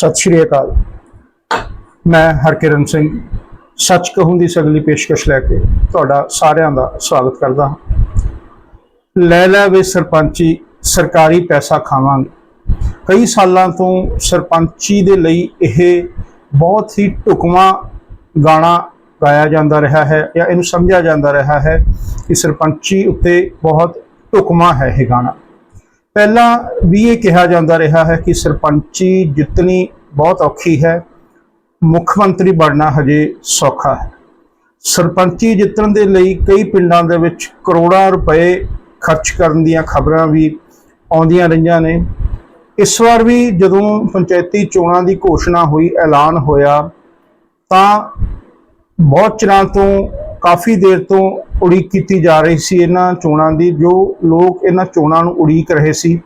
ਸਤਿ ਸ਼੍ਰੀ ਅਕਾਲ। ਮੈਂ ਹਰਕਿਰਨ ਸਿੰਘ, ਸੱਚ ਕਹੂੰ ਦੀ ਸਗਲੀ ਪੇਸ਼ਕਸ਼ ਲੈ ਕੇ ਤੁਹਾਡਾ ਸਾਰਿਆਂ ਦਾ ਸਵਾਗਤ ਕਰਦਾ ਹਾਂ। ਲੈ ਲੈ ਵੇ ਸਰਪੰਚੀ, ਸਰਕਾਰੀ ਪੈਸਾ ਖਾਵਾਂਗੇ। ਕਈ ਸਾਲਾਂ ਤੋਂ ਸਰਪੰਚੀ ਦੇ ਲਈ ਇਹ ਬਹੁਤ ਹੀ ਢੁਕਵਾਂ ਗਾਣਾ ਗਾਇਆ ਜਾਂਦਾ ਰਿਹਾ ਹੈ ਜਾਂ ਇਹਨੂੰ ਸਮਝਿਆ ਜਾਂਦਾ ਰਿਹਾ ਹੈ ਕਿ ਸਰਪੰਚੀ ਉੱਤੇ ਬਹੁਤ ਢੁਕਵਾਂ ਹੈ ਇਹ ਗਾਣਾ। ਪਹਿਲਾਂ ਵੀ ਇਹ ਕਿਹਾ ਜਾਂਦਾ ਰਿਹਾ ਹੈ ਕਿ ਸਰਪੰਚੀ ਜਿੱਤਣੀ ਬਹੁਤ ਔਖੀ ਹੈ, ਮੁੱਖ ਮੰਤਰੀ ਬਣਨਾ ਹਜੇ ਸੌਖਾ ਹੈ। ਸਰਪੰਚੀ ਜਿੱਤਣ ਦੇ ਲਈ ਕਈ ਪਿੰਡਾਂ ਦੇ ਵਿੱਚ ਕਰੋੜਾਂ ਰੁਪਏ ਖਰਚ ਕਰਨ ਦੀਆਂ ਖਬਰਾਂ ਵੀ ਆਉਂਦੀਆਂ ਰਹੀਆਂ ਨੇ। ਇਸ ਵਾਰ ਵੀ ਜਦੋਂ ਪੰਚਾਇਤੀ ਚੋਣਾਂ ਦੀ ਘੋਸ਼ਣਾ ਹੋਈ, ਐਲਾਨ ਹੋਇਆ, ਤਾਂ ਬਹੁਤ ਚਿਰਾਂ ਤੋਂ ਕਾਫੀ ਦੇਰ ਤੋਂ ਉਡੀਕ ਕੀਤੀ ਜਾ ਰਹੀ ਸੀ ਇਹਨਾਂ ਚੋਣਾਂ ਦੀ, ਜੋ ਲੋਕ ਇਹਨਾਂ ਚੋਣਾਂ ਨੂੰ ਉਡੀਕ ਰਹੇ ਸੀ।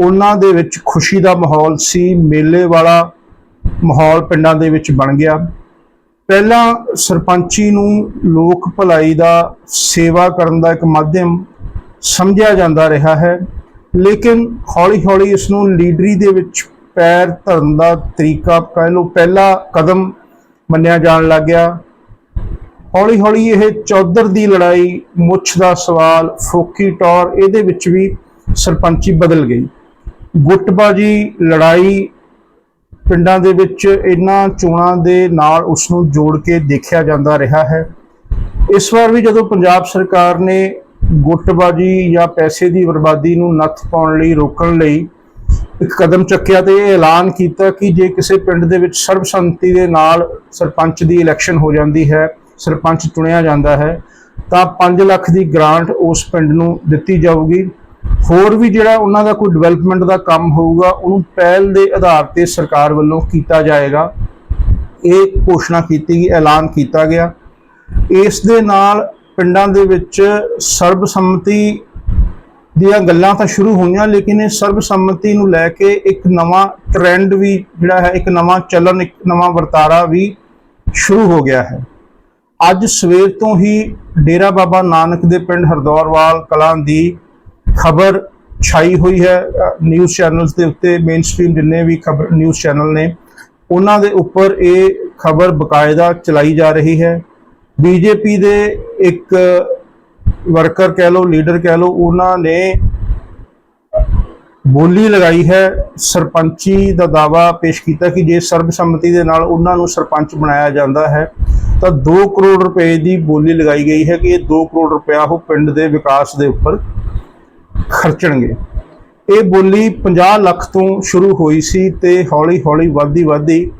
ਉਹਨਾਂ ਦੇ ਵਿੱਚ ਖੁਸ਼ੀ ਦਾ ਮਾਹੌਲ ਸੀ, ਮੇਲੇ ਵਾਲਾ ਮਾਹੌਲ ਪਿੰਡਾਂ ਦੇ ਵਿੱਚ ਬਣ ਗਿਆ। ਪਹਿਲਾਂ ਸਰਪੰਚੀ ਨੂੰ ਲੋਕ ਭਲਾਈ ਦਾ ਸੇਵਾ ਕਰਨ ਦਾ ਇੱਕ ਮਾਧਿਅਮ ਸਮਝਿਆ ਜਾਂਦਾ ਰਿਹਾ ਹੈ, ਲੇਕਿਨ ਹੌਲੀ-ਹੌਲੀ ਇਸ ਨੂੰ ਲੀਡਰੀ ਦੇ ਵਿੱਚ ਪੈਰ ਧਰਨ ਦਾ ਤਰੀਕਾ ਕਹਿ ਲਓ ਪਹਿਲਾ ਕਦਮ ਮੰਨਿਆ ਜਾਣ ਲੱਗ ਗਿਆ। ਹੌਲੀ ਹੌਲੀ ਇਹ ਚੌਧਰ ਦੀ ਲੜਾਈ, ਮੁੱਛ ਦਾ ਸਵਾਲ, ਫੋਕੀ ਟੌਰ, ਇਹਦੇ ਵਿੱਚ ਵੀ ਸਰਪੰਚੀ ਬਦਲ ਗਈ। ਗੁੱਟਬਾਜੀ, ਲੜਾਈ, ਪਿੰਡਾਂ ਦੇ ਵਿੱਚ ਇਹਨਾਂ ਚੋਣਾਂ ਦੇ ਨਾਲ ਉਸ ਨੂੰ ਜੋੜ ਕੇ ਦੇਖਿਆ ਜਾਂਦਾ ਰਿਹਾ ਹੈ। ਇਸ ਵਾਰ ਵੀ ਜਦੋਂ ਪੰਜਾਬ ਸਰਕਾਰ ਨੇ ਗੁੱਟਬਾਜੀ ਜਾਂ ਪੈਸੇ ਦੀ ਬਰਬਾਦੀ ਨੂੰ ਨੱਥ ਪਾਉਣ ਲਈ ਰੋਕਣ ਲਈ ਇੱਕ ਕਦਮ ਚੱਕਿਆ ਤੇ ਇਹ ਐਲਾਨ ਕੀਤਾ ਕਿ ਜੇ ਕਿਸੇ ਪਿੰਡ ਦੇ ਵਿੱਚ ਸਰਬਸੰਮਤੀ ਦੇ ਨਾਲ ਸਰਪੰਚ ਦੀ ਇਲੈਕਸ਼ਨ ਹੋ ਜਾਂਦੀ ਹੈ ਸਰਪੰਚ ਚੁਣਿਆ ਜਾਂਦਾ ਹੈ, ਤਾਂ 5 ਲੱਖ ਦੀ ਗ੍ਰਾਂਟ ਉਸ ਪਿੰਡ ਨੂੰ ਦਿੱਤੀ ਜਾਊਗੀ। ਹੋਰ ਵੀ ਜਿਹੜਾ ਉਹਨਾਂ ਦਾ ਕੋਈ ਡਿਵੈਲਪਮੈਂਟ ਦਾ ਕੰਮ ਹੋਊਗਾ, ਉਹਨੂੰ ਪਹਿਲ ਦੇ ਆਧਾਰ ਤੇ ਸਰਕਾਰ ਵੱਲੋਂ ਕੀਤਾ ਜਾਏਗਾ। ਇਹ ਘੋਸ਼ਣਾ ਕੀਤੀ ਗਈ, ਐਲਾਨ ਕੀਤਾ ਗਿਆ। ਇਸ ਦੇ ਨਾਲ ਪਿੰਡਾਂ ਦੇ ਵਿੱਚ ਸਰਬਸੰਮਤੀ ਦੀਆਂ ਗੱਲਾਂ ਤਾਂ ਸ਼ੁਰੂ ਹੋਈਆਂ, ਲੇਕਿਨ ਇਹ ਸਰਬਸੰਮਤੀ ਨੂੰ ਲੈ ਕੇ ਇੱਕ ਨਵਾਂ ਟ੍ਰੈਂਡ ਵੀ ਜਿਹੜਾ ਹੈ, ਇੱਕ ਨਵਾਂ ਚੱਲਣ, ਇੱਕ ਨਵਾਂ ਵਰਤਾਰਾ ਵੀ ਸ਼ੁਰੂ ਹੋ ਗਿਆ ਹੈ। ਅੱਜ ਸਵੇਰ ਤੋਂ ਹੀ ਡੇਰਾ ਬਾਬਾ ਨਾਨਕ ਦੇ ਪਿੰਡ ਹਰਦੌਰਵਾਲ ਕਲਾਂ ਦੀ ਖਬਰ ਛਾਈ ਹੋਈ ਹੈ। ਨਿਊਜ਼ ਚੈਨਲਸ ਦੇ ਉੱਤੇ ਮੇਨ ਮੇਨਸਟ੍ਰੀਮ ਜਿੰਨੇ ਵੀ ਖਬਰ ਨਿਊਜ਼ ਚੈਨਲ ਨੇ, ਉਹਨਾਂ ਦੇ ਉੱਪਰ ਇਹ ਖਬਰ ਬਕਾਇਦਾ ਚਲਾਈ ਜਾ ਰਹੀ ਹੈ। ਬੀਜੇਪੀ ਦੇ ਇੱਕ ਵਰਕਰ ਕਹਿ ਲਓ ਲੀਡਰ ਕਹਿ ਲਓ, ਉਹਨਾਂ ਨੇ ਬੋਲੀ ਲਗਾਈ ਹੈ, ਸਰਪੰਚੀ ਦਾ ਦਾਵਾ ਪੇਸ਼ ਕੀਤਾ ਕਿ ਜੇ ਸਰਬਸੰਮਤੀ ਦੇ ਨਾਲ ਉਹਨਾਂ ਨੂੰ ਸਰਪੰਚ ਬਣਾਇਆ ਜਾਂਦਾ ਹੈ, ਤਾਂ 2 ਕਰੋੜ ਰੁਪਏ ਦੀ ਬੋਲੀ ਲਗਾਈ ਗਈ ਹੈ ਕਿ ਇਹ 2 ਕਰੋੜ ਰੁਪਇਆ ਉਹ ਪਿੰਡ ਦੇ ਵਿਕਾਸ ਦੇ ਉੱਪਰ ਖਰਚਣਗੇ। ਇਹ ਬੋਲੀ 50 ਲੱਖ ਤੋਂ ਸ਼ੁਰੂ ਹੋਈ ਸੀ ਤੇ ਹੌਲੀ-ਹੌਲੀ ਵੱਧਦੀ ਵੱਧਦੀ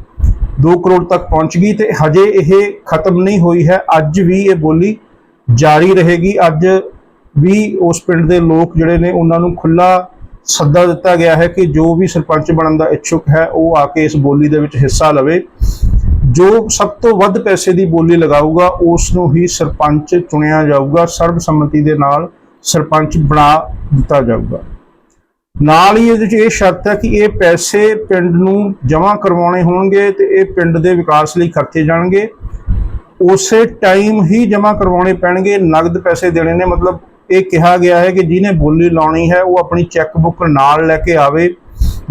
2 ਕਰੋੜ ਤੱਕ ਪਹੁੰਚ ਗਈ ਤੇ ਹਜੇ ਇਹ ਖਤਮ ਨਹੀਂ ਹੋਈ ਹੈ। ਅੱਜ ਵੀ ਇਹ ਬੋਲੀ ਜਾਰੀ ਰਹੇਗੀ। ਅੱਜ ਵੀ ਉਸ ਪਿੰਡ ਦੇ ਲੋਕ ਜਿਹੜੇ ਨੇ ਉਹਨਾਂ ਨੂੰ ਖੁੱਲਾ ਸੱਦਾ ਦਿੱਤਾ ਗਿਆ ਹੈ ਕਿ ਜੋ ਵੀ ਸਰਪੰਚ ਬਣਨ ਦਾ ਇੱਛੁਕ ਹੈ, ਉਹ ਆ ਕੇ ਇਸ ਬੋਲੀ ਦੇ ਵਿੱਚ ਹਿੱਸਾ ਲਵੇ। ਜੋ ਸਭ ਤੋਂ ਵੱਧ ਪੈਸੇ ਦੀ ਬੋਲੀ ਲਗਾਊਗਾ, ਉਸ ਨੂੰ ਹੀ ਸਰਪੰਚ ਚੁਣਿਆ ਜਾਊਗਾ। ਸਰਬਸੰਮਤੀ ਦੇ ਨਾਲ ਸਰਪੰਚ ਬਣਾ ਦਿੱਤਾ ਜਾਊਗਾ। ਨਾਲ ਹੀ ਇਹਦੇ ਵਿੱਚ ਇਹ ਸ਼ਰਤ ਹੈ ਕਿ ਇਹ ਪੈਸੇ ਪਿੰਡ ਨੂੰ ਜਮ੍ਹਾਂ ਕਰਵਾਉਣੇ ਹੋਣਗੇ ਤੇ ਇਹ ਪਿੰਡ ਦੇ ਵਿਕਾਸ ਲਈ ਖਰਚੇ ਜਾਣਗੇ। ਉਸੇ ਟਾਈਮ ਹੀ ਜਮ੍ਹਾਂ ਕਰਵਾਉਣੇ ਪੈਣਗੇ, ਨਗਦ ਪੈਸੇ ਦੇਣੇ ਨੇ, ਮਤਲਬ ਇਹ ਕਿਹਾ ਗਿਆ ਹੈ ਕਿ ਜਿਹਨੇ ਬੋਲੀ ਲਾਉਣੀ ਹੈ, ਉਹ ਆਪਣੀ ਚੈੱਕ ਬੁੱਕ ਨਾਲ ਲੈ ਕੇ ਆਵੇ।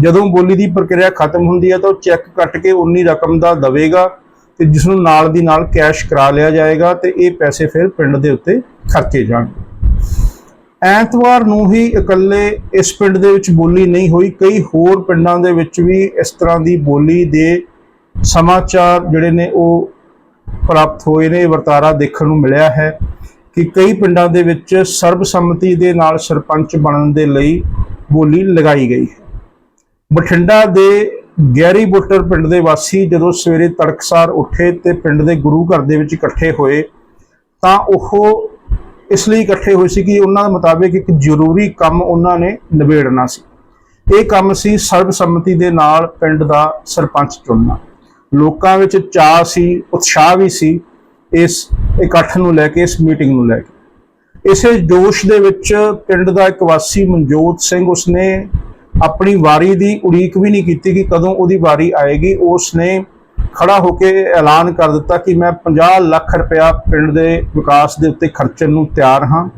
ਜਦੋਂ ਬੋਲੀ ਦੀ ਪ੍ਰਕਿਰਿਆ ਖਤਮ ਹੁੰਦੀ ਹੈ, ਤਾਂ ਉਹ ਚੈੱਕ ਕੱਟ ਕੇ ਉਨੀ ਰਕਮ ਦਾ ਦਵੇਗਾ ਤੇ ਜਿਸ ਨੂੰ ਨਾਲ ਦੀ ਨਾਲ ਕੈਸ਼ ਕਰਾ ਲਿਆ ਜਾਏਗਾ ਤੇ ਇਹ ਪੈਸੇ ਫਿਰ ਪਿੰਡ ਦੇ ਉੱਤੇ ਖਰਚੇ ਜਾਣਗੇ ਐਤਵਾਰ ਨੂੰ ਹੀ ਇਕੱਲੇ ਇਸ ਪਿੰਡ ਦੇ ਵਿੱਚ ਬੋਲੀ ਨਹੀਂ ਹੋਈ। ਕਈ ਹੋਰ ਪਿੰਡਾਂ ਦੇ ਵਿੱਚ ਵੀ ਇਸ ਤਰ੍ਹਾਂ ਦੀ ਬੋਲੀ ਦੇ ਸਮਾਚਾਰ ਜਿਹੜੇ ਨੇ ਉਹ ਪ੍ਰਾਪਤ ਹੋਏ ਨੇ, ਵਰਤਾਰਾ ਦੇਖਣ ਨੂੰ ਮਿਲਿਆ ਹੈ। ਕਿ ਕਈ ਪਿੰਡਾਂ ਦੇ ਵਿੱਚ ਸਰਬਸੰਮਤੀ ਦੇ ਨਾਲ ਸਰਪੰਚ ਬਣਨ ਦੇ ਲਈ ਬੋਲੀ ਲਗਾਈ ਗਈ ਹੈ। ਬਠਿੰਡਾ ਦੇ ਗੈਰੀ ਬੁੱਟਰ ਪਿੰਡ ਦੇ ਵਾਸੀ ਜਦੋਂ ਸਵੇਰੇ ਤੜਕਸਾਰ ਉੱਠੇ ਤੇ ਪਿੰਡ ਦੇ ਗੁਰੂ ਘਰ ਦੇ ਵਿੱਚ ਇਕੱਠੇ ਹੋਏ, ਤਾਂ ਉਹ ਇਸ ਲਈ ਇਕੱਠੇ ਹੋਏ ਸੀ ਕਿ ਉਹਨਾਂ ਦੇ ਮੁਤਾਬਿਕ ਇੱਕ ਜ਼ਰੂਰੀ ਕੰਮ ਉਹਨਾਂ ਨੇ ਨਿਬੇੜਨਾ ਸੀ। ਇਹ ਕੰਮ ਸੀ ਸਰਬਸੰਮਤੀ ਦੇ ਨਾਲ ਪਿੰਡ ਦਾ ਸਰਪੰਚ ਚੁਣਨਾ। ਲੋਕਾਂ ਵਿੱਚ ਚਾਅ ਸੀ, ਉਤਸ਼ਾਹ ਵੀ ਸੀ ਇਸ ਇਕੱਠ ਨੂੰ ਲੈ ਕੇ, ਇਸ ਮੀਟਿੰਗ ਨੂੰ ਲੈ ਕੇ। ਇਸੇ ਜੋਸ਼ ਦੇ ਵਿੱਚ ਪਿੰਡ ਦਾ ਇੱਕ ਵਾਸੀ ਮਨਜੋਤ ਸਿੰਘ, ਉਸਨੇ ਆਪਣੀ ਵਾਰੀ ਦੀ ਉਡੀਕ ਵੀ ਨਹੀਂ ਕੀਤੀ ਕਿ ਕਦੋਂ ਉਹਦੀ ਵਾਰੀ ਆਏਗੀ। ਉਸਨੇ ਖੜਾ ਹੋ ਕੇ ਐਲਾਨ ਕਰ ਦਿੱਤਾ ਕਿ ਮੈਂ 50 ਲੱਖ ਰੁਪਇਆ ਪਿੰਡ ਦੇ ਵਿਕਾਸ ਦੇ ਉੱਤੇ ਖਰਚਣ ਨੂੰ ਤਿਆਰ ਹਾਂ।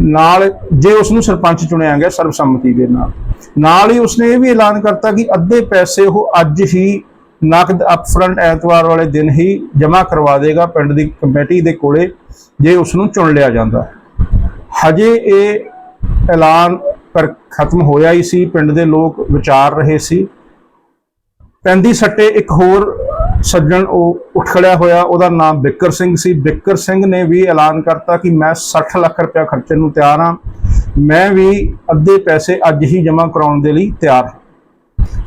ਨਾਲ ਜੇ ਉਸ ਨੂੰ ਸਰਪੰਚ ਚੁਣਿਆ ਗਿਆ ਸਰਬਸੰਮਤੀ ਦੇ ਨਾਲ। ਨਾਲ ਹੀ ਉਸਨੇ ਇਹ ਵੀ ਐਲਾਨ ਕਰਤਾ ਕਿ ਅੱਧੇ ਪੈਸੇ ਉਹ ਅੱਜ ਹੀ ਨਕਦ ਅਪਫਰੰਟ ਐਤਵਾਰ ਵਾਲੇ ਦਿਨ ਹੀ ਜਮ੍ਹਾਂ ਕਰਵਾ ਦੇਗਾ ਪਿੰਡ ਦੀ ਕਮੇਟੀ ਦੇ ਕੋਲੇ, ਜੇ ਉਸ ਨੂੰ ਚੁਣ ਲਿਆ ਜਾਂਦਾ। ਹਜੇ ਇਹ ਐਲਾਨ ਕਰ ਖਤਮ ਹੋਇਆ ਹੀ ਸੀ, ਪਿੰਡ ਦੇ ਲੋਕ ਵਿਚਾਰ ਰਹੇ ਸੀ। ਪੈਂਦੀ ਸੱਟੇ ਇੱਕ ਹੋਰ ਸੱਜਣ ਉਹ ਉੱਠ ਖੜਿਆ ਹੋਇਆ, ਉਹਦਾ ਨਾਮ ਬਿੱਕਰ ਸਿੰਘ ਸੀ। ਬਿੱਕਰ ਸਿੰਘ ਨੇ ਵੀ ਐਲਾਨ ਕਰਤਾ ਕਿ ਮੈਂ 60 ਲੱਖ ਰੁਪਇਆ ਖਰਚਣ ਨੂੰ ਤਿਆਰ ਹਾਂ। ਮੈਂ ਵੀ ਅੱਧੇ ਪੈਸੇ ਅੱਜ ਹੀ ਜਮ੍ਹਾਂ ਕਰਾਉਣ ਦੇ ਲਈ ਤਿਆਰ ਹਾਂ।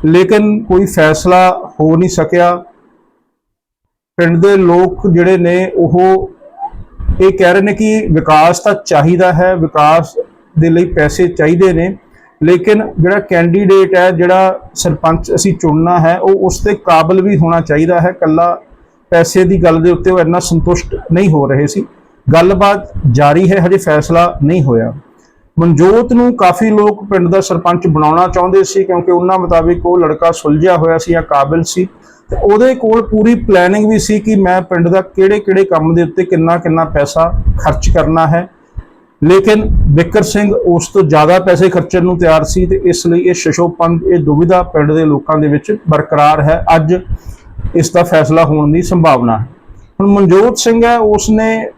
ਲੇਕਿਨ ਕੋਈ ਫੈਸਲਾ ਹੋ ਨਹੀਂ ਸਕਿਆ। ਪਿੰਡ ਦੇ ਲੋਕ ਜਿਹੜੇ ਨੇ, ਉਹ ਇਹ ਕਹਿ ਰਹੇ ਨੇ ਕਿ ਵਿਕਾਸ ਤਾਂ ਚਾਹੀਦਾ ਹੈ, ਵਿਕਾਸ ਦੇ ਲਈ ਪੈਸੇ ਚਾਹੀਦੇ ਨੇ, ਲੇਕਿਨ ਜਿਹੜਾ ਕੈਂਡੀਡੇਟ ਹੈ, ਜਿਹੜਾ ਸਰਪੰਚ ਅਸੀਂ ਚੁਣਨਾ ਹੈ, ਉਹ ਉਸ ਦੇ ਕਾਬਿਲ ਵੀ ਹੋਣਾ ਚਾਹੀਦਾ ਹੈ। ਕੱਲਾ ਪੈਸੇ ਦੀ ਗੱਲ ਦੇ ਉੱਤੇ ਉਹ ਇੰਨਾ ਸੰਤੁਸ਼ਟ ਨਹੀਂ ਹੋ ਰਹੇ ਸੀ। ਗੱਲਬਾਤ ਜਾਰੀ ਹੈ, ਹਜੇ ਫੈਸਲਾ ਨਹੀਂ ਹੋਇਆ। ਮਨਜੋਤ ਨੂੰ ਕਾਫੀ ਲੋਕ ਪਿੰਡ ਦਾ ਸਰਪੰਚ ਬਣਾਉਣਾ ਚਾਹੁੰਦੇ ਸੀ ਕਿਉਂਕਿ ਉਹਨਾਂ ਮੁਤਾਬਿਕ ਉਹ ਲੜਕਾ ਸੁਲਝਿਆ ਹੋਇਆ ਸੀ ਜਾਂ ਕਾਬਿਲ ਸੀ। ਤੇ ਉਹਦੇ ਕੋਲ ਪੂਰੀ ਪਲੈਨਿੰਗ ਵੀ ਸੀ ਕਿ ਮੈਂ ਪਿੰਡ ਦਾ ਕਿਹੜੇ-ਕਿਹੜੇ ਕੰਮ ਦੇ ਉੱਤੇ ਕਿੰਨਾ-ਕਿੰਨਾ ਪੈਸਾ ਖਰਚ ਕਰਨਾ ਹੈ। ਲੇਕਿਨ ਬਿੱਕਰ ਸਿੰਘ ਉਸ ਤੋਂ ਜ਼ਿਆਦਾ ਪੈਸੇ ਖਰਚਣ ਨੂੰ ਤਿਆਰ ਸੀ ਤੇ ਇਸ ਲਈ ਇਹ ਸ਼ਸ਼ੋਪੰਦ ਇਹ ਦੁਵਿਧਾ ਪਿੰਡ ਦੇ ਲੋਕਾਂ ਦੇ ਵਿੱਚ ਬਰਕਰਾਰ ਹੈ। ਅੱਜ ਇਸ ਦਾ ਫੈਸਲਾ ਹੋਣ ਦੀ ਸੰਭਾਵਨਾ ਹੈ। ਹੁਣ ਮਨਜੋਤ ਸਿੰਘ ਹੈ ਉਸ ਨੇ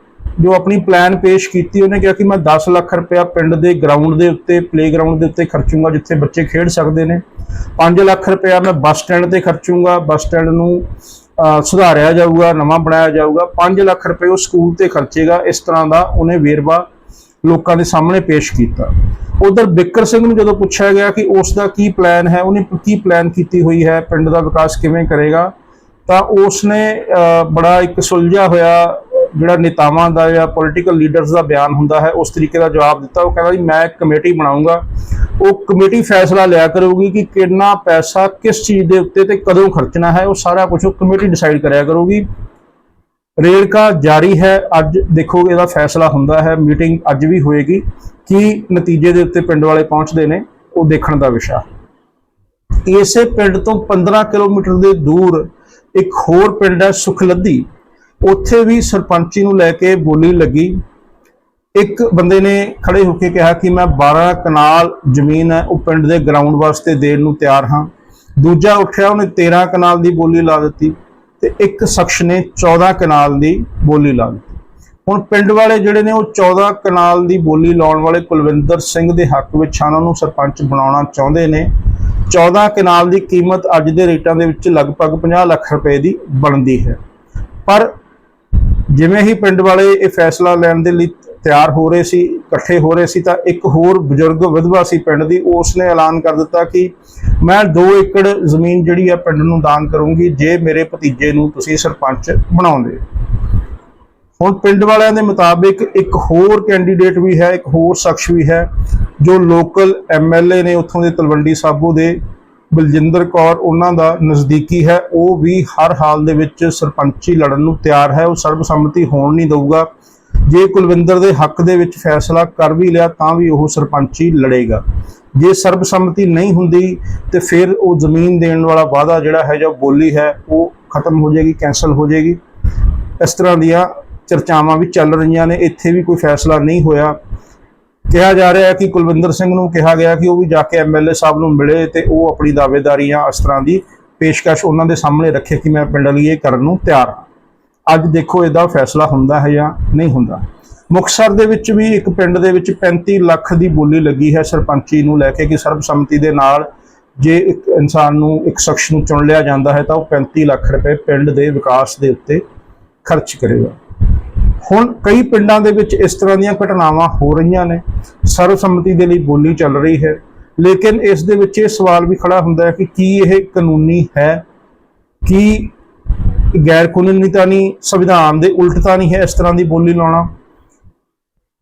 ਜੋ ਆਪਣੀ ਪਲਾਨ ਪੇਸ਼ ਕੀਤੀ, ਉਹਨੇ ਕਿਹਾ ਕਿ ਮੈਂ 10 ਲੱਖ ਰੁਪਇਆ ਪਿੰਡ ਦੇ ਗਰਾਊਂਡ ਦੇ ਉੱਤੇ ਪਲੇਗਰਾਉਂਡ ਦੇ ਉੱਤੇ ਖਰਚੂੰਗਾ, ਜਿੱਥੇ ਬੱਚੇ ਖੇਡ ਸਕਦੇ ਨੇ। 5 ਲੱਖ ਰੁਪਇਆ ਮੈਂ ਬੱਸ ਸਟੈਂਡ ਤੇ ਖਰਚੂੰਗਾ, ਬੱਸ ਸਟੈਂਡ ਨੂੰ ਸੁਧਾਰਿਆ ਜਾਊਗਾ, ਨਵਾਂ ਬਣਾਇਆ ਜਾਊਗਾ। 5 ਲੱਖ ਰੁਪਏ ਉਹ ਸਕੂਲ ਤੇ ਖਰਚੇਗਾ, ਇਸ ਤਰ੍ਹਾਂ ਦਾ ਉਹਨੇ ਵੇਰਵਾ ਲੋਕਾਂ ਦੇ ਸਾਹਮਣੇ ਪੇਸ਼ ਕੀਤਾ। ਉਧਰ ਬਿੱਕਰ ਸਿੰਘ ਨੂੰ ਜਦੋਂ ਪੁੱਛਿਆ ਗਿਆ ਕਿ ਉਸ ਦਾ ਕੀ ਪਲਾਨ ਹੈ, ਉਹਨੇ ਕੀ ਪਲਾਨ ਕੀਤੀ ਹੋਈ ਹੈ, ਪਿੰਡ ਦਾ ਵਿਕਾਸ ਕਿਵੇਂ ਕਰੇਗਾ, ਤਾਂ ਉਸ ਨੇ ਬੜਾ ਇੱਕ ਸੁਲਝਿਆ ਹੋਇਆ ਜਿਹੜਾ ਨੇਤਾਵਾਂ ਦਾ ਜਾਂ ਪੋਲੀਟੀਕਲ ਲੀਡਰਸ ਦਾ ਬਿਆਨ ਹੁੰਦਾ ਹੈ, ਉਸ ਤਰੀਕੇ ਦਾ ਜਵਾਬ ਦਿੱਤਾ। ਉਹ ਕਹਿੰਦਾ ਜੀ, ਮੈਂ ਇੱਕ ਕਮੇਟੀ ਬਣਾਉਂਗਾ। ਉਹ ਕਮੇਟੀ ਫੈਸਲਾ ਲਿਆ ਕਰੂਗੀ ਕਿ ਕਿੰਨਾ ਪੈਸਾ ਕਿਸ ਚੀਜ਼ ਦੇ ਉੱਤੇ ਤੇ ਕਦੋਂ ਖਰਚਣਾ ਹੈ, ਉਹ ਸਾਰਾ ਕੁਝ ਉਹ ਕਮੇਟੀ ਡਿਸਾਈਡ ਕਰਿਆ ਕਰੂਗੀ। ਰੇੜਕਾ ਜਾਰੀ ਹੈ, ਅੱਜ ਦੇਖੋ ਇਹਦਾ ਫੈਸਲਾ ਹੁੰਦਾ ਹੈ ਮੀਟਿੰਗ ਅੱਜ ਵੀ ਹੋਏਗੀ। ਕੀ ਨਤੀਜੇ ਦੇ ਉੱਤੇ ਪਿੰਡ ਵਾਲੇ ਪਹੁੰਚਦੇ ਨੇ, ਉਹ ਦੇਖਣ ਦਾ ਵਿਸ਼ਾ। ਇਸੇ ਪਿੰਡ ਤੋਂ 15 ਕਿਲੋਮੀਟਰ ਦੇ ਦੂਰ ਇੱਕ ਹੋਰ ਪਿੰਡ ਹੈ ਸੁਖਲੱਦੀ ਉੱਥੇ ਵੀ ਸਰਪੰਚੀ ਨੂੰ ਲੈ ਕੇ ਬੋਲੀ ਲੱਗੀ। ਇੱਕ ਬੰਦੇ ਨੇ ਖੜੇ ਹੋ ਕੇ ਕਿਹਾ ਕਿ ਮੈਂ 12 ਕਨਾਲ ਜ਼ਮੀਨ ਹੈ, ਉਹ ਪਿੰਡ ਦੇ ਗਰਾਊਂਡ ਵਾਸਤੇ ਦੇਣ ਨੂੰ ਤਿਆਰ ਹਾਂ। ਦੂਜਾ ਉੱਠਿਆ, ਉਹਨੇ 13 ਕਨਾਲ ਦੀ ਬੋਲੀ ਲਾ ਦਿੱਤੀ ਤੇ ਇੱਕ ਸ਼ਖਸ ਨੇ 14 ਕਨਾਲ ਦੀ ਬੋਲੀ ਲਾ ਦਿੱਤੀ। ਹੁਣ ਪਿੰਡ ਵਾਲੇ ਜਿਹੜੇ ਨੇ, ਉਹ 14 ਕਨਾਲ ਦੀ ਬੋਲੀ ਲਾਉਣ ਵਾਲੇ ਕੁਲਵਿੰਦਰ ਸਿੰਘ ਦੇ ਹੱਕ ਵਿੱਚ ਉਹਨਾਂ ਨੂੰ ਸਰਪੰਚ ਬਣਾਉਣਾ ਚਾਹੁੰਦੇ ਨੇ। 14 ਕਨਾਲ ਦੀ ਕੀਮਤ ਅੱਜ ਦੇ ਰੇਟਾਂ ਦੇ ਵਿੱਚ ਲਗਭਗ 50 ਲੱਖ ਰੁਪਏ ਦੀ ਬਣਦੀ ਹੈ। ਪਰ ਜਿਵੇਂ ਹੀ ਪਿੰਡ ਵਾਲੇ ਇਹ ਫੈਸਲਾ ਲੈਣ ਦੇ ਲਈ ਤਿਆਰ ਹੋ ਰਹੇ ਸੀ, ਇਕੱਠੇ ਹੋ ਰਹੇ ਸੀ, ਤਾਂ ਇੱਕ ਹੋਰ ਬਜ਼ੁਰਗ ਵਿਧਵਾ ਸੀ ਪਿੰਡ ਦੀ ਉਸ ਨੇ ਐਲਾਨ ਕਰ ਦਿੱਤਾ ਕਿ ਮੈਂ 2 ਏਕੜ ਜ਼ਮੀਨ ਜਿਹੜੀ ਆ ਪਿੰਡ ਨੂੰ ਦਾਨ ਕਰੂੰਗੀ, ਜੇ ਮੇਰੇ ਭਤੀਜੇ ਨੂੰ ਤੁਸੀਂ ਸਰਪੰਚ ਬਣਾਉਂਦੇ। ਹੁਣ ਪਿੰਡ ਵਾਲਿਆਂ ਦੇ ਮੁਤਾਬਿਕ ਇੱਕ ਹੋਰ ਕੈਂਡੀਡੇਟ ਵੀ ਹੈ, ਇੱਕ ਹੋਰ ਸ਼ਖਸ ਵੀ ਹੈ, ਜੋ ਲੋਕਲ ਐਮਐਲਏ ਨੇ ਉੱਥੋਂ ਦੇ ਤਲਵੰਡੀ ਸਾਬੋ ਦੇ ਬਲਜਿੰਦਰ ਕੌਰ ਉਹਨਾਂ ਦਾ ਨਜ਼ਦੀਕੀ ਹੈ, ਉਹ ਵੀ ਹਰ ਹਾਲ ਦੇ ਵਿੱਚ ਸਰਪੰਚੀ ਲੜਨ ਨੂੰ ਤਿਆਰ ਹੈ, ਉਹ ਸਰਬਸੰਮਤੀ ਹੋਣ ਨਹੀਂ ਦਊਗਾ। ਜੇ ਕੁਲਵਿੰਦਰ ਦੇ ਹੱਕ ਦੇ ਵਿੱਚ ਫੈਸਲਾ ਕਰ ਵੀ ਲਿਆ, ਤਾਂ ਵੀ ਉਹ ਸਰਪੰਚੀ ਲੜੇਗਾ। ਜੇ ਸਰਬਸੰਮਤੀ ਨਹੀਂ ਹੁੰਦੀ, ਤੇ ਫਿਰ ਉਹ ਜ਼ਮੀਨ ਦੇਣ ਵਾਲਾ ਵਾਅਦਾ ਜਿਹੜਾ ਹੈ ਜੋ ਬੋਲੀ ਹੈ, ਉਹ ਖਤਮ ਹੋ ਜਾਏਗੀ ਕੈਨਸਲ ਹੋ ਜਾਏਗੀ। ਇਸ ਤਰ੍ਹਾਂ ਦੀਆਂ ਚਰਚਾਵਾਂ ਵੀ ਚੱਲ ਰਹੀਆਂ ਨੇ, ਇੱਥੇ ਵੀ ਕੋਈ ਫੈਸਲਾ ਨਹੀਂ ਹੋਇਆ। ਕਿਹਾ ਜਾ ਰਿਹਾ ਹੈ ਕਿ ਕੁਲਵਿੰਦਰ ਸਿੰਘ ਨੂੰ ਕਿਹਾ ਗਿਆ ਕਿ ਉਹ ਵੀ ਜਾ ਕੇ ਐਮਐਲਏ ਸਾਹਿਬ ਨੂੰ ਮਿਲੇ ਤੇ ਉਹ ਆਪਣੀ ਦਾਅਵੇਦਾਰੀਆਂ ਇਸ ਤਰ੍ਹਾਂ ਦੀ ਪੇਸ਼ਕਸ਼ ਉਹਨਾਂ ਦੇ ਸਾਹਮਣੇ ਰੱਖੇ ਕਿ ਮੈਂ ਪਿੰਡ ਲਈ ਇਹ ਕਰਨ ਨੂੰ ਤਿਆਰ ਹਾਂ। ਅੱਜ ਦੇਖੋ ਇਹਦਾ ਫੈਸਲਾ ਹੁੰਦਾ ਹੈ ਜਾਂ ਨਹੀਂ ਹੁੰਦਾ। ਮੁਕਤਸਰ ਦੇ ਵਿੱਚ ਵੀ ਇੱਕ ਪਿੰਡ ਦੇ ਵਿੱਚ 35 ਲੱਖ ਦੀ ਬੋਲੀ ਲੱਗੀ ਹੈ ਸਰਪੰਚੀ ਨੂੰ ਲੈ ਕੇ ਕਿ ਸਰਬਸੰਮਤੀ ਦੇ ਨਾਲ ਜੇ ਇੱਕ ਇਨਸਾਨ ਨੂੰ ਇੱਕ ਸ਼ਖਸ ਨੂੰ ਚੁਣ ਲਿਆ ਜਾਂਦਾ ਹੈ ਤਾਂ ਉਹ 35 ਲੱਖ ਰੁਪਏ ਪਿੰਡ ਦੇ ਵਿਕਾਸ ਦੇ ਉੱਤੇ ਖਰਚ ਕਰੇਗਾ। ਹੁਣ ਕਈ ਪਿੰਡਾਂ ਦੇ ਵਿੱਚ ਇਸ ਤਰ੍ਹਾਂ ਦੀਆਂ ਘਟਨਾਵਾਂ ਹੋ ਰਹੀਆਂ ਨੇ। ਸਰਬਸੰਮਤੀ ਦੇ ਲਈ ਬੋਲੀ ਚੱਲ ਰਹੀ ਹੈ। ਲੇਕਿਨ ਇਸ ਦੇ ਵਿੱਚ ਇਹ ਸਵਾਲ ਵੀ ਖੜਾ ਹੁੰਦਾ ਹੈ ਕਿ ਕੀ ਇਹ ਕਾਨੂੰਨੀ ਹੈ? ਕੀ ਗੈਰ ਕਾਨੂੰਨੀ ਤਾਂ ਨਹੀਂ ਸੰਵਿਧਾਨ ਦੇ ਉਲਟ ਤਾਂ ਨਹੀਂ ਹੈ ਇਸ ਤਰ੍ਹਾਂ ਦੀ ਬੋਲੀ ਲਾਉਣਾ?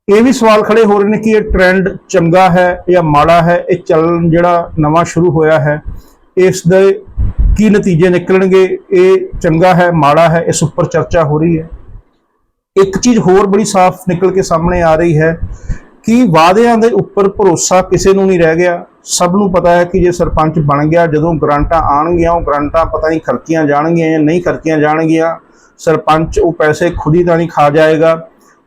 ਇਹ ਵੀ ਸਵਾਲ ਖੜੇ ਹੋ ਰਹੇ ਨੇ ਕਿ ਇਹ ਟ੍ਰੈਂਡ ਚੰਗਾ ਹੈ ਜਾਂ ਮਾੜਾ ਹੈ? ਇਹ ਚੱਲਣ ਜਿਹੜਾ ਨਵਾਂ ਸ਼ੁਰੂ ਹੋਇਆ ਹੈ, ਇਸ ਦੇ ਕੀ ਨਤੀਜੇ ਨਿਕਲਣਗੇ? ਇਹ ਚੰਗਾ ਹੈ, ਮਾੜਾ ਹੈ? ਇਸ ਉੱਪਰ ਚਰਚਾ ਹੋ ਰਹੀ ਹੈ। ਇੱਕ ਚੀਜ਼ ਹੋਰ ਬੜੀ ਸਾਫ਼ ਨਿਕਲ ਕੇ ਸਾਹਮਣੇ ਆ ਰਹੀ ਹੈ ਕਿ ਵਾਅਦਿਆਂ ਦੇ ਉੱਪਰ ਭਰੋਸਾ ਕਿਸੇ ਨੂੰ ਨਹੀਂ ਰਹਿ ਗਿਆ। ਸਭ ਨੂੰ ਪਤਾ ਹੈ ਕਿ ਜੇ ਸਰਪੰਚ ਬਣ ਗਿਆ, ਜਦੋਂ ਗ੍ਰਾਂਟਾਂ ਆਣਗੀਆਂ ਉਹ ਗ੍ਰਾਂਟਾਂ ਪਤਾ ਨਹੀਂ ਖਰਚੀਆਂ ਜਾਣਗੀਆਂ ਜਾਂ ਨਹੀਂ ਖਰਚੀਆਂ ਜਾਣਗੀਆਂ। ਸਰਪੰਚ ਉਹ ਪੈਸੇ ਖੁਦ ਹੀ ਤਾਂ ਨਹੀਂ ਖਾ ਜਾਏਗਾ।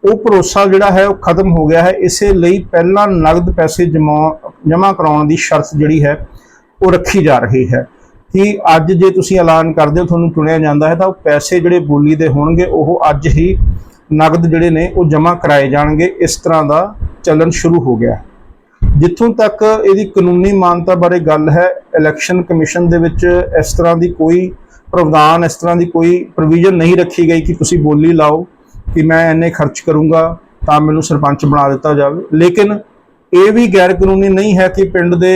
ਉਹ ਭਰੋਸਾ ਜਿਹੜਾ ਹੈ, ਉਹ ਖਤਮ ਹੋ ਗਿਆ ਹੈ। ਇਸੇ ਲਈ ਪਹਿਲਾਂ ਨਗਦ ਪੈਸੇ ਜਮਾ, ਜਮ੍ਹਾਂ ਕਰਾਉਣ ਦੀ ਸ਼ਰਤ ਜਿਹੜੀ ਹੈ, ਉਹ ਰੱਖੀ ਜਾ ਰਹੀ ਹੈ ਕਿ ਅੱਜ ਜੇ ਤੁਸੀਂ ਐਲਾਨ ਕਰਦੇ ਹੋ, ਤੁਹਾਨੂੰ ਚੁਣਿਆ ਜਾਂਦਾ ਹੈ, ਤਾਂ ਉਹ ਪੈਸੇ ਜਿਹੜੇ ਬੋਲੀ ਦੇ ਹੋਣਗੇ, ਉਹ ਅੱਜ ਹੀ ਨਗਦ ਜਿਹੜੇ ਨੇ ਉਹ ਜਮ੍ਹਾਂ ਕਰਾਏ ਜਾਣਗੇ। ਇਸ ਤਰ੍ਹਾਂ ਦਾ ਚੱਲਣ ਸ਼ੁਰੂ ਹੋ ਗਿਆ। ਜਿੱਥੋਂ ਤੱਕ ਇਹਦੀ ਕਾਨੂੰਨੀ ਮਾਨਤਾ ਬਾਰੇ ਗੱਲ ਹੈ, ਇਲੈਕਸ਼ਨ ਕਮਿਸ਼ਨ ਦੇ ਵਿੱਚ ਇਸ ਤਰ੍ਹਾਂ ਦੀ ਕੋਈ ਪ੍ਰਾਵਧਾਨ, ਇਸ ਤਰ੍ਹਾਂ ਦੀ ਕੋਈ ਪ੍ਰੋਵੀਜ਼ਨ ਨਹੀਂ ਰੱਖੀ ਗਈ ਕਿ ਤੁਸੀਂ ਬੋਲੀ ਲਾਓ ਕਿ ਮੈਂ ਇੰਨੇ ਖਰਚ ਕਰੂੰਗਾ ਤਾਂ ਮੈਨੂੰ ਸਰਪੰਚ ਬਣਾ ਦਿੱਤਾ ਜਾਵੇ। ਲੇਕਿਨ ਇਹ ਵੀ ਗੈਰ ਕਾਨੂੰਨੀ ਨਹੀਂ ਹੈ ਕਿ ਪਿੰਡ ਦੇ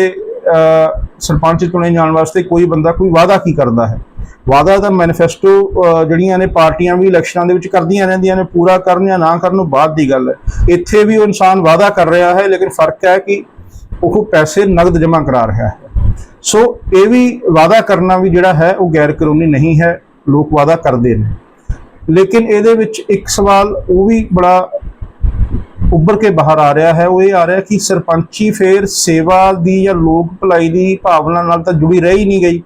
ਸਰਪੰਚ ਚੁਣੇ ਜਾਣ ਵਾਸਤੇ ਕੋਈ ਬੰਦਾ ਕੋਈ ਵਾਅਦਾ ਕੀ ਕਰਦਾ ਹੈ? ਵਾਅਦਾ ਦਾ ਮੈਨੀਫੈਸਟੋ ਜਿਹੜੀਆਂ ਨੇ ਪਾਰਟੀਆਂ ਵੀ ਇਲੈਕਸ਼ਨਾਂ ਦੇ ਵਿੱਚ ਕਰਦੀਆਂ ਰਹਿੰਦੀਆਂ ਨੇ, ਪੂਰਾ ਕਰਨ ਜਾਂ ਨਾ ਕਰਨ ਉਹ ਬਾਅਦ ਦੀ ਗੱਲ ਹੈ। ਇੱਥੇ ਵੀ ਉਹ ਇਨਸਾਨ ਵਾਅਦਾ ਕਰ ਰਿਹਾ ਹੈ, ਲੇਕਿਨ ਫ਼ਰਕ ਹੈ ਕਿ ਉਹ ਪੈਸੇ ਨਗਦ ਜਮ੍ਹਾਂ ਕਰਾ ਰਿਹਾ ਹੈ। ਸੋ ਇਹ ਵੀ ਵਾਅਦਾ ਕਰਨਾ ਵੀ ਜਿਹੜਾ ਹੈ, ਉਹ ਗੈਰ ਕਾਨੂੰਨੀ ਨਹੀਂ ਹੈ, ਲੋਕ ਵਾਅਦਾ ਕਰਦੇ ਨੇ। ਲੇਕਿਨ ਇਹਦੇ ਵਿੱਚ ਇੱਕ ਸਵਾਲ ਉਹ ਵੀ ਬੜਾ ਉੱਭਰ ਕੇ ਬਾਹਰ ਆ ਰਿਹਾ ਹੈ। ਉਹ ਇਹ ਆ ਰਿਹਾ ਕਿ ਸਰਪੰਚੀ ਫੇਰ ਸੇਵਾ ਦੀ ਜਾਂ ਲੋਕ ਭਲਾਈ ਦੀ ਭਾਵਨਾ ਨਾਲ ਤਾਂ ਜੁੜੀ ਰਹਿ ਹੀ ਨਹੀਂ ਗਈ।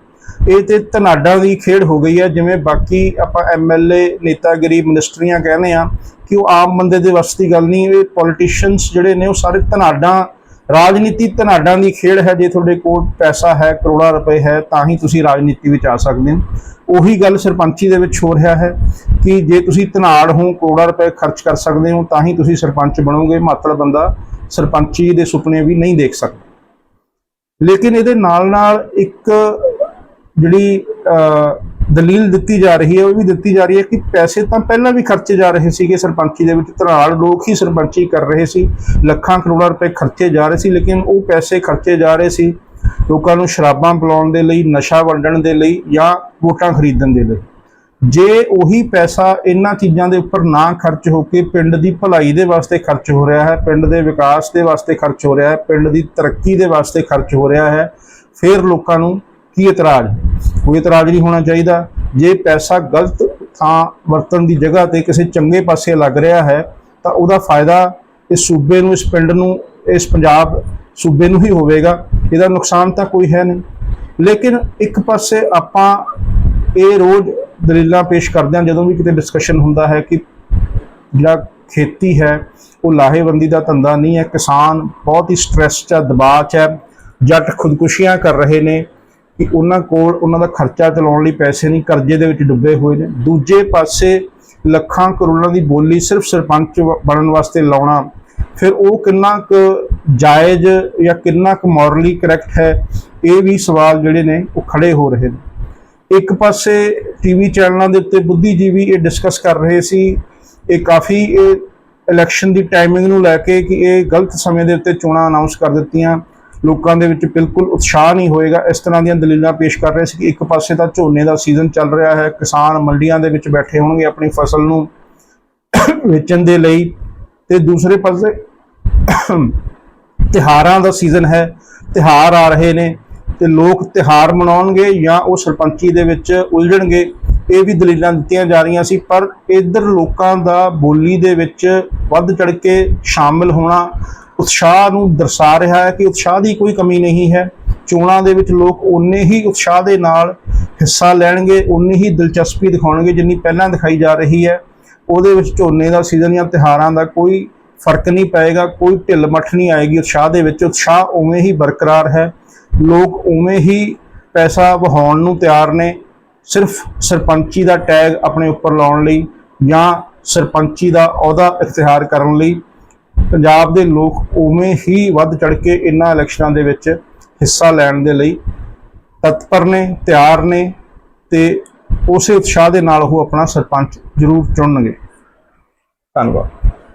ਇਹ ਤੇ ਧਨਾਡਾਂ ਦੀ ਖੇਡ ਹੋ ਗਈ ਹੈ ਜਿਵੇਂ ਬਾਕੀ ਆਪਾਂ ਐਮਐਲਏ ਨੇਤਾਗਿਰੀ, ਮਿਨਿਸਟਰੀਆਂ ਕਹਿੰਦੇ ਆ ਕਿ ਉਹ ਆਮ ਬੰਦੇ ਦੇ ਵੱਸ ਦੀ ਗੱਲ ਨਹੀਂ, ਇਹ ਪੋਲੀਟੀਸ਼ੀਅਨਸ ਜਿਹੜੇ ਨੇ ਉਹ ਸਾਰੇ ਧਨਾਡਾਂ ਰਾਜਨੀਤੀ ਧਨਾਡਾਂ ਦੀ ਖੇਡ ਹੈ, ਜੇ ਤੁਹਾਡੇ ਕੋਲ ਪੈਸਾ ਹੈ, ਕਰੋੜਾਂ ਰੁਪਏ ਹੈ, ਤਾਂ ਹੀ ਤੁਸੀਂ ਰਾਜਨੀਤੀ ਵਿੱਚ ਆ ਸਕਦੇ ਹੋ। ਉਹੀ ਗੱਲ ਸਰਪੰਚੀ ਦੇ ਵਿੱਚ ਹੋ ਰਿਹਾ ਹੈ ਕਿ ਜੇ ਤੁਸੀਂ ਧਨਾੜ ਹੋ, ਕਰੋੜਾਂ ਰੁਪਏ ਖਰਚ ਕਰ ਸਕਦੇ ਹੋ, ਤਾਂ ਹੀ ਤੁਸੀਂ ਸਰਪੰਚ ਬਣੋਗੇ। ਮਾਤੜ ਬੰਦਾ ਸਰਪੰਚੀ ਦੇ ਸੁਪਨੇ ਵੀ ਨਹੀਂ ਦੇਖ ਸਕਦਾ। ਲੇਕਿਨ ਇਹਦੇ ਨਾਲ ਨਾਲ ਇੱਕ ਜਿਹੜੀ ਦਲੀਲ ਦਿੱਤੀ ਜਾ ਰਹੀ ਹੈ, ਉਹ ਵੀ ਦਿੱਤੀ ਜਾ ਰਹੀ ਹੈ ਕਿ ਪੈਸੇ ਤਾਂ ਪਹਿਲਾਂ ਵੀ ਖਰਚੇ ਜਾ ਰਹੇ ਸੀਗੇ ਸਰਪੰਚੀ ਦੇ ਵਿੱਚ, ਧਰਾਲ ਲੋਕ ਹੀ ਸਰਪੰਚੀ ਕਰ ਰਹੇ ਸੀ, ਲੱਖਾਂ ਕਰੋੜਾਂ ਰੁਪਏ ਖਰਚੇ ਜਾ ਰਹੇ ਸੀ, ਲੇਕਿਨ ਉਹ ਪੈਸੇ ਖਰਚੇ ਜਾ ਰਹੇ ਸੀ ਲੋਕਾਂ ਨੂੰ ਸ਼ਰਾਬਾਂ ਪਿਲਾਉਣ ਦੇ ਲਈ, ਨਸ਼ਾ ਵੰਡਣ ਦੇ ਲਈ ਜਾਂ ਵੋਟਾਂ ਖਰੀਦਣ ਦੇ ਲਈ। ਜੇ ਉਹੀ ਪੈਸਾ ਇਹਨਾਂ ਚੀਜ਼ਾਂ ਦੇ ਉੱਪਰ ਨਾ ਖਰਚ ਹੋ ਕੇ ਪਿੰਡ ਦੀ ਭਲਾਈ ਦੇ ਵਾਸਤੇ ਖਰਚ ਹੋ ਰਿਹਾ ਹੈ, ਪਿੰਡ ਦੇ ਵਿਕਾਸ ਦੇ ਵਾਸਤੇ ਖਰਚ ਹੋ ਰਿਹਾ ਹੈ, ਪਿੰਡ ਦੀ ਤਰੱਕੀ ਦੇ ਵਾਸਤੇ ਖਰਚ ਹੋ ਰਿਹਾ ਹੈ, ਫਿਰ ਲੋਕਾਂ ਨੂੰ ਕੀ ਇਤਰਾਜ਼? ਕੋਈ ਇਤਰਾਜ਼ ਨਹੀਂ ਹੋਣਾ ਚਾਹੀਦਾ। ਜੇ ਪੈਸਾ ਗਲਤ ਥਾਂ ਵਰਤਣ ਦੀ ਜਗ੍ਹਾ ਤੇ ਕਿਸੇ ਚੰਗੇ ਪਾਸੇ ਲੱਗ ਰਿਹਾ ਹੈ, ਤਾਂ ਉਹਦਾ ਫਾਇਦਾ ਇਸ ਸੂਬੇ ਨੂੰ, ਇਸ ਪਿੰਡ ਨੂੰ, ਇਸ ਪੰਜਾਬ ਸੂਬੇ ਨੂੰ ਹੀ ਹੋਵੇਗਾ। ਇਹਦਾ ਨੁਕਸਾਨ ਤਾਂ ਕੋਈ ਹੈ ਨਹੀਂ। ਲੇਕਿਨ ਇੱਕ ਪਾਸੇ ਆਪਾਂ ਇਹ ਰੋਜ਼ ਦਲੀਲਾਂ ਪੇਸ਼ ਕਰਦੇ ਹਾਂ, ਜਦੋਂ ਵੀ ਕਿਤੇ ਡਿਸਕਸ਼ਨ ਹੁੰਦਾ ਹੈ ਕਿ ਜਿਹੜਾ ਖੇਤੀ ਹੈ, ਉਹ ਲਾਹੇਵੰਦੀ ਦਾ ਧੰਦਾ ਨਹੀਂ ਹੈ। ਕਿਸਾਨ ਬਹੁਤ ਹੀ ਸਟ੍ਰੈਸ 'ਚ ਹੈ ਦਬਾਅ 'ਚ ਹੈ ਜੱਟ ਖੁਦਕੁਸ਼ੀਆਂ ਕਰ ਰਹੇ ਨੇ। ਕਿ ਉਹਨਾਂ ਕੋਲ ਉਹਨਾਂ ਦਾ ਖਰਚਾ ਚਲਾਉਣ ਲਈ ਪੈਸੇ ਨਹੀਂ, ਕਰਜ਼ੇ ਦੇ ਵਿੱਚ ਡੁੱਬੇ ਹੋਏ ਨੇ। ਦੂਜੇ ਪਾਸੇ ਲੱਖਾਂ ਕਰੋੜਾਂ ਦੀ ਬੋਲੀ ਸਿਰਫ ਸਰਪੰਚ ਵ- ਬਣਨ ਵਾਸਤੇ ਲਾਉਣਾ, ਫਿਰ ਉਹ ਕਿੰਨਾ ਕੁ ਜਾਇਜ਼ ਜਾਂ ਕਿੰਨਾ ਕੁ ਮੋਰਲੀ ਕਰੈਕਟ ਹੈ, ਇਹ ਵੀ ਸਵਾਲ ਜਿਹੜੇ ਨੇ ਉਹ ਖੜੇ ਹੋ ਰਹੇ ਨੇ। ਇੱਕ ਪਾਸੇ ਟੀਵੀ ਚੈਨਲਾਂ ਦੇ ਉੱਤੇ ਬੁੱਧੀਜੀਵੀ ਇਹ ਡਿਸਕਸ ਕਰ ਰਹੇ ਸੀ, ਇਹ ਕਾਫੀ ਇਹ ਇਲੈਕਸ਼ਨ ਦੀ ਟਾਈਮਿੰਗ ਨੂੰ ਲੈ ਕੇ ਕਿ ਇਹ ਗਲਤ ਸਮੇਂ ਦੇ ਉੱਤੇ ਚੋਣਾਂ ਅਨਾਉਂਸ ਕਰ ਦਿੱਤੀਆਂ। ਲੋਕਾਂ ਦੇ ਵਿੱਚ ਬਿਲਕੁਲ ਉਤਸ਼ਾਹ ਨਹੀਂ ਹੋਏਗਾ। ਇਸ ਤਰ੍ਹਾਂ ਦੀਆਂ ਦਲੀਲਾਂ ਪੇਸ਼ ਕਰ ਰਹੇ ਸੀ ਕਿ ਇੱਕ ਪਾਸੇ ਤਾਂ ਝੋਨੇ ਦਾ ਸੀਜ਼ਨ ਚੱਲ ਰਿਹਾ ਹੈ, ਕਿਸਾਨ ਮੰਡੀਆਂ ਦੇ ਵਿੱਚ ਬੈਠੇ ਹੋਣਗੇ ਆਪਣੀ ਫਸਲ ਨੂੰ ਵੇਚਣ ਦੇ ਲਈ ਤੇ ਦੂਸਰੇ ਪਾਸੇ ਤਿਹਾਰਾਂ ਦਾ ਸੀਜ਼ਨ ਹੈ ਤਿਹਾਰ ਆ ਰਹੇ ਨੇ ਤੇ ਲੋਕ ਤਿਹਾਰ ਮਨਾਉਣਗੇ ਜਾਂ ਉਹ ਸਰਪੰਚੀ ਦੇ ਵਿੱਚ ਉਲਝਣਗੇ, ਇਹ ਵੀ ਦਲੀਲਾਂ ਦਿੱਤੀਆਂ ਜਾ ਰਹੀਆਂ ਸੀ, ਪਰ ਇਧਰ ਲੋਕਾਂ ਦਾ ਬੋਲੀ ਦੇ ਵਿੱਚ ਵੱਧ ਚੜ ਕੇ ਸ਼ਾਮਿਲ ਹੋਣਾ ਉਤਸ਼ਾਹ ਨੂੰ ਦਰਸਾ ਰਿਹਾ ਹੈ ਕਿ ਉਤਸ਼ਾਹ ਦੀ ਕੋਈ ਕਮੀ ਨਹੀਂ ਹੈ। ਚੋਣਾਂ ਦੇ ਵਿੱਚ ਲੋਕ ਉਨੇ ਹੀ ਉਤਸ਼ਾਹ ਦੇ ਨਾਲ ਹਿੱਸਾ ਲੈਣਗੇ ਉਨੀ ਹੀ ਦਿਲਚਸਪੀ ਦਿਖਾਉਣਗੇ ਜਿੰਨੀ ਪਹਿਲਾਂ ਦਿਖਾਈ ਜਾ ਰਹੀ ਹੈ। ਉਹਦੇ ਵਿੱਚ ਝੋਨੇ ਦਾ ਸੀਜ਼ਨ ਜਾਂ ਤਿਹਾਰਾਂ ਦਾ ਕੋਈ ਫ਼ਰਕ ਨਹੀਂ ਪਏਗਾ, ਕੋਈ ਢਿੱਲ ਮੱਠ ਨਹੀਂ ਆਏਗੀ। ਉਤਸ਼ਾਹ ਦੇ ਵਿੱਚ ਉਤਸ਼ਾਹ ਉਵੇਂ ਹੀ ਬਰਕਰਾਰ ਹੈ। ਲੋਕ ਉਵੇਂ ਹੀ ਪੈਸਾ ਵਹਾਉਣ ਨੂੰ ਤਿਆਰ ਨੇ। ਸਿਰਫ ਸਰਪੰਚੀ ਦਾ ਟੈਗ ਆਪਣੇ ਉੱਪਰ ਲਾਉਣ ਲਈ ਜਾਂ ਸਰਪੰਚੀ ਦਾ ਅਹੁਦਾ ਇਖਤਿਆਰ ਕਰਨ ਲਈ। ਪੰਜਾਬ ਦੇ ਲੋਕ ਉਵੇਂ ਹੀ ਵੱਧ ਚੜ ਕੇ ਇਹਨਾਂ ਇਲੈਕਸ਼ਨਾਂ ਦੇ ਵਿੱਚ ਹਿੱਸਾ ਲੈਣ ਦੇ ਲਈ ਤਤਪਰ ਨੇ, ਤਿਆਰ ਨੇ ਤੇ ਉਸੇ ਉਤਸ਼ਾਹ ਦੇ ਨਾਲ ਉਹ ਆਪਣਾ ਸਰਪੰਚ ਜ਼ਰੂਰ ਚੁਣਨਗੇ। ਧੰਨਵਾਦ।